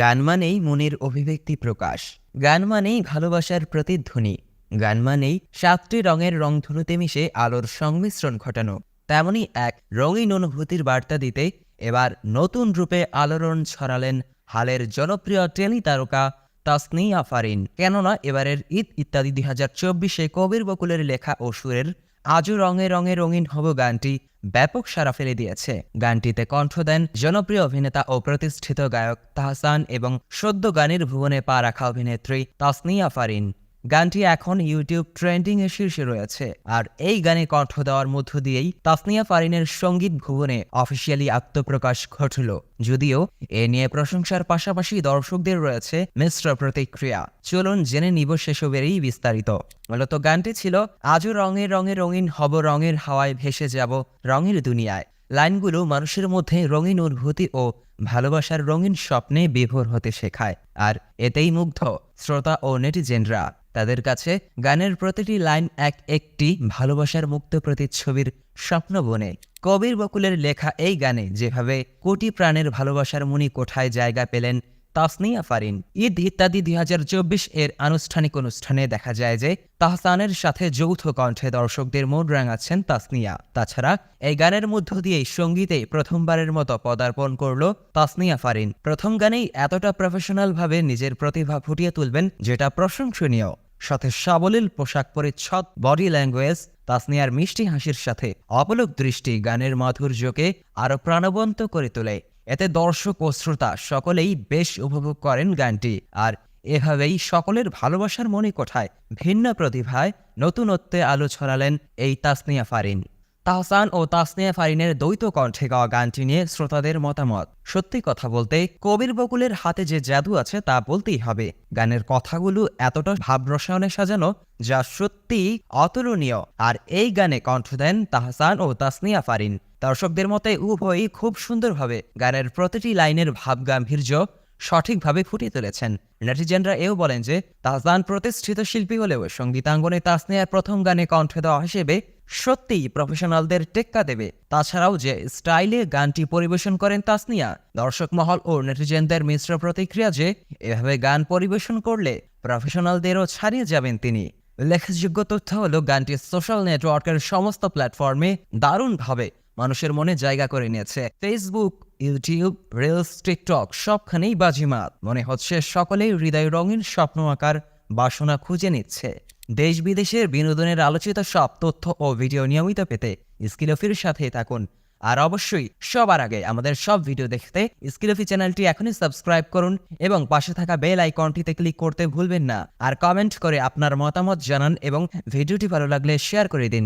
গান মানেই মনের অভিব্যক্তি প্রকাশ। গান মানেই ভালোবাসার প্রতিধ্বনি। গান মানেই সাতটি রঙের রংধনুতে মিশে আলোর সংমিশ্রণ ঘটানো। তেমনই এক রঙিন অনুভূতির বার্তা দিতে এবার নতুন রূপে আলোড়ন ছড়ালেন হালের জনপ্রিয় টেলি তারকা তাসনিয়া আফারিন কেননা এবারের ঈদ ইত্যাদি দুই হাজার চব্বিশে কবির বকুলের লেখা ও সুরের আজও রঙে রঙে রঙিন হব গানটি। ব্যাপক সারা ফেলে দিয়েছে। গানটিতে কণ্ঠ দেন জনপ্রিয় অভিনেতা ও প্রতিষ্ঠিত গায়ক তাহসান এবং সদ্য গানের ভুবনে পা রাখা অভিনেত্রী তাসনিয়া ফারিন। গানটি এখন ইউটিউব ট্রেন্ডিং এর শীর্ষে রয়েছে। আর এই গানে কণ্ঠ দেওয়ার মধ্য দিয়েই তাসনিয়া ফারিনের সংগীত ভুবনে অফিসিয়ালি আত্মপ্রকাশ ঘটল। যদিও এ নিয়ে প্রশংসার পাশাপাশি দর্শকদের রয়েছে মিশ্র প্রতিক্রিয়া। চলুন জেনে নিব সেসবেরই বিস্তারিত। মূলত গানটি ছিল, আজও রঙে রঙে রঙিন হব, রঙের হাওয়ায় ভেসে যাব রঙের দুনিয়ায়। লাইনগুলো মানুষের মধ্যে রঙিন অনুভূতি ও ভালোবাসার রঙিন স্বপ্নে বিভোর হতে শেখায়। আর এতেই মুগ্ধ শ্রোতা ও নেটিজেনরা। তাদের কাছে গানের প্রতিটি লাইন এক একটি ভালোবাসার মুক্ত প্রতিচ্ছবির স্বপ্ন বনে। কবির বকুলের লেখা এই গানে যেভাবে কোটি প্রাণের ভালোবাসার মুনি কোঠায় জায়গা পেলেন তাসনিয়া ফারিন ঈদ ইত্যাদি দুই হাজার চব্বিশ এর আনুষ্ঠানিক অনুষ্ঠানে দেখা যায় যে তাহসানের সাথে যৌথ কণ্ঠে দর্শকদের মন রাঙাচ্ছেন তাসনিয়া। তাছাড়া এই গানের মধ্য দিয়েই সঙ্গীতে প্রথমবারের মতো পদার্পণ করল তাসনিয়া ফারিন। প্রথম গানেই এতটা প্রফেশনালভাবে নিজের প্রতিভা ফুটিয়ে তুলবেন যেটা প্রশংসনীয়। সাথে সাবলীল পোশাক পরিচ্ছদ, বডি ল্যাঙ্গুয়েজ, তাসনিয়ার মিষ্টি হাসির সাথে অপলক দৃষ্টি গানের মাধুর্যকে আরও প্রাণবন্ত করে তোলে। এতে দর্শক ও শ্রোতা সকলেই বেশ উপভোগ করেন গানটি। আর এভাবেই সকলের ভালোবাসার মনে কোঠায় ভিন্ন প্রতিভায় নতুনত্বে আলো ছড়ালেন এই তাসনিয়া ফারিন। তাহসান ও তাসনিয়া ফারিনের দ্বৈত কণ্ঠে গাওয়া গানটি নিয়ে শ্রোতাদের মতামত। সত্যি কথা বলতে, কবির বকুলের হাতে যে জাদু আছে তা বলতেই হবে। গানের কথাগুলো এতটা ভাব রসায়নে সাজানো যা সত্যি অতুলনীয়। আর এই গানে কণ্ঠ দেন তাহসান ও তাসনিয়া ফারিন দর্শকদের মতে উভয়ই খুব সুন্দরভাবে গানের প্রতিটি লাইনের ভাব গাম্ভীর্য সঠিকভাবে ফুটিয়ে তুলেছেন। নেটিজেনরা এও বলেন যে, তাহসান প্রতিষ্ঠিত শিল্পী হলেও সঙ্গীতাঙ্গনে তাসনিয়ার প্রথম গানে কণ্ঠ দেওয়া হিসেবে সত্যিই প্রফেশনালদের টেক্কা দেবে। তাছাড়াও যে স্টাইলে গানটি পরিবেশন করেন তাসনিয়া, দর্শক মহল ও নেটিজেনদের মিশ্র প্রতিক্রিয়া যে এভাবে গান পরিবেশন করলে প্রফেশনালদেরও ছাড়িয়ে যাবেন তিনি। উল্লেখযোগ্য তথ্য হলো, গানটি সোশ্যাল নেটওয়ার্কের সমস্ত প্ল্যাটফর্মে দারুণভাবে মানুষের মনে জায়গা করে নিয়েছে। ফেসবুক ইউটিউব রিলস টিকটক সবখানেই বাজিমাত। মনে হচ্ছে সকলেই হৃদয় রঙিন স্বপ্ন আঁকার বাসনা খুঁজে নিচ্ছে। দেশ বিদেশের বিনোদনের আলোচিত সব তথ্য ও ভিডিও নিয়মিত পেতে স্কিলফির সাথে থাকুন। আর অবশ্যই সবার আগে আমাদের সব ভিডিও দেখতে স্কিলফি চ্যানেলটি এখনই সাবস্ক্রাইব করুন এবং পাশে থাকা বেল আইকনটিতে ক্লিক করতে ভুলবেন না। আর কমেন্ট করে আপনার মতামত জানান এবং ভিডিওটি ভালো লাগলে শেয়ার করে দিন।